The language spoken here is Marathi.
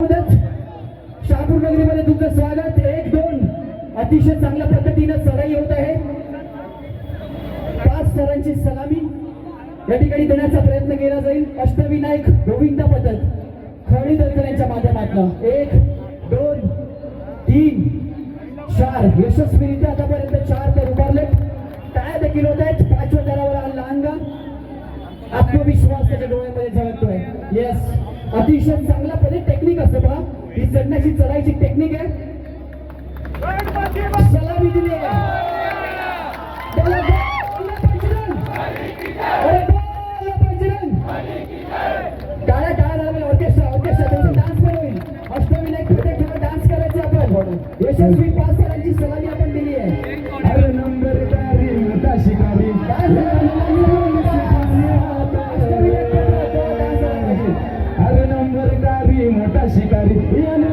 शहापूर नगरीमध्ये तुमचं स्वागत. एक दोन. अतिशय चांगल्या पद्धतीनं सराई होत आहे. पाच सरांची सलामी या ठिकाणी देण्याचा प्रयत्न केला जाईल. अष्टविनायक गोविंद पद्धत खळी दरकर यांच्या माध्यमातून. एक दोन तीन चार. यशस्वीरित्या आतापर्यंत चार तर उभारले. टाळ्या देखील होत आहेत. पाचव्या दरावर आला लहानगा आत्मविश्वास त्याच्या डोळ्यामध्ये झळकतोय. येस अतिशय चांगला ही चढण्याची चढायची टेक्निक आहे. सलामी दिली आहे. टाळ्या टाळ्या झाल्या ऑर्केस्ट्रा ऑर्केस्ट्रा त्यांचा डान्स पण होईल. अष्टविनायक डान्स करायचे आपण. यशस्वी पास Yan